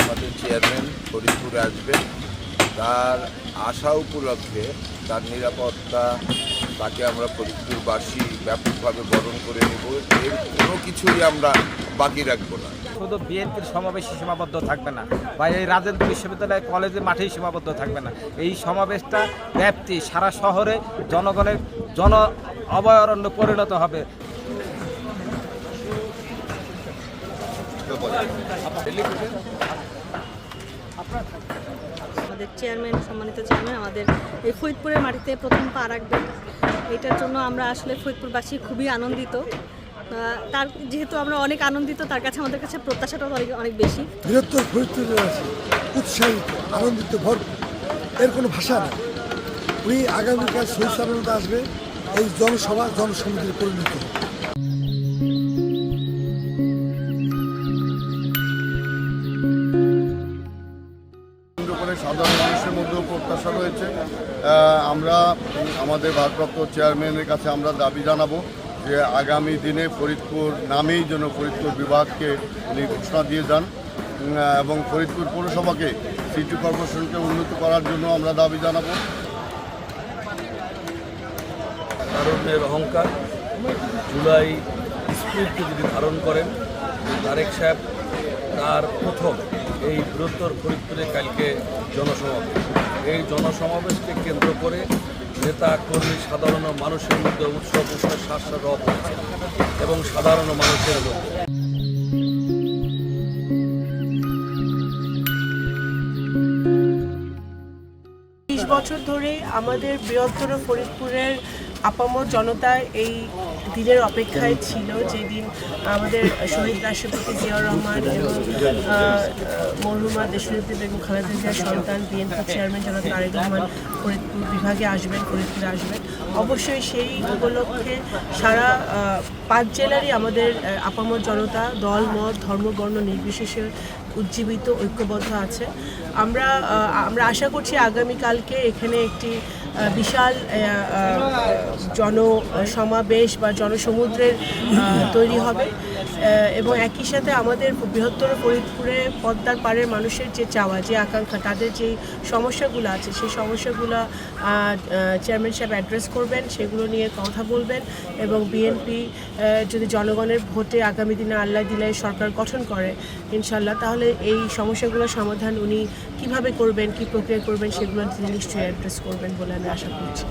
আমাদের চেয়ারম্যান ফরিদপুরে আসবেন তার আশা উপলক্ষে তার নিরাপত্তা তাকে আমরা ফরিদপুরবাসী ব্যাপকভাবে বরণ করে নেব। এর কোনো কিছুই আমরা বাকি রাখব না। শুধু বিএনপির সমাবেশে সীমাবদ্ধ থাকবে না। বা এই রাজেন্দ্র বিশ্ববিদ্যালয় কলেজের মাঠেই সীমাবদ্ধ থাকবে না। এই সমাবেশটা ব্যাপ্তি সারা শহরে জনগণের জন অভয়ারণ্য পরিণত হবে। আমাদের চেয়ারম্যান সম্মানিত চেয়ারম্যান আমাদের এই ফরিদপুরের মাটিতে প্রথম পা রাখবেন এটার জন্য আমরা আসলে ফরিদপুরবাসী খুবই আনন্দিত। তার যেহেতু আমরা অনেক আনন্দিত, তার কাছে আমাদের কাছে প্রত্যাশাটাও অনেক অনেক বেশি। বৃহত্তর ফরিদপুরে উৎসাহিত, আনন্দিত, ভরপুর। এর কোনো ভাষা নেই। উনি আগামীকাল শহীদ আসবে। এই জনসভা, জনসমিতির পরিণত। প্রত্যাশা রয়েছে। আমরা আমাদের ভারপ্রাপ্ত চেয়ারম্যানের কাছে আমরা দাবি জানাব যে আগামী দিনে ফরিদপুর নামেই যেন ফরিদপুর বিভাগকে উনি ঘোষণা দিয়ে যান। এবং ফরিদপুর পৌরসভাকে সিটি কর্পোরেশনকে উন্নত করার জন্য আমরা দাবি জানাব। ভারতের অহংকার জুলাই স্পিরিটকে যদি ধারণ করেন, তারেক সাহেব তার প্রথম এই বৃহত্তর ফরিদপুরে কালকে জনসমাবেশ। এই জনসমাবেশকে কেন্দ্র করে নেতা, কর্মী, সাধারণ মানুষের মধ্যে উৎসব উৎসব শ্বাস রব এবং সাধারণ মানুষের মধ্যে। বছর ধরে আমাদের বৃহত্তর ফরিদপুরের আপামর জনতা এই দিনের অপেক্ষায় ছিল যেদিন আমাদের শহীদ রাষ্ট্রপতি জিয়াউর রহমান এবং মরহুমা দেশনেত্রী বেগম খালেদা জিয়ার সন্তান বিএনপি চেয়ারম্যান জনাব তারেক রহমান ফরিদপুর বিভাগে আসবেন, ফরিদপুরে আসবেন। অবশ্যই সেই উপলক্ষে সারা পাঁচ জেলারই আমাদের আপামর জনতা দল, মত ধর্মবর্ণ নির্বিশেষে উজ্জীবিত, ঐক্যবদ্ধ আছে। আমরা আমরা আশা করছি আগামীকালকে এখানে একটি বিশাল জনসমাবেশ বা জনসমুদ্রের তৈরি হবে। এবং একই সাথে আমাদের বৃহত্তর ফরিদপুরে পদ্মার পাড়ের মানুষের যে চাওয়া, যে আকাঙ্ক্ষা, তাদের যে সমস্যাগুলো আছে, সেই সমস্যাগুলো চেয়ারম্যান সাহেব অ্যাড্রেস করবেন, সেগুলো নিয়ে কথা বলবেন এবং বিএনপি যদি জনগণের ভোটে আগামী দিনে আল্লাহ দিলাই সরকার গঠন করে ইনশাল্লাহ তাহলে এই সমস্যাগুলোর সমাধান উনি কীভাবে করবেন, কি প্রক্রিয়া করবেন, সেগুলো তিনি নিশ্চয়ই অ্যাড্রেস করবেন বলে আমি আশা করছি।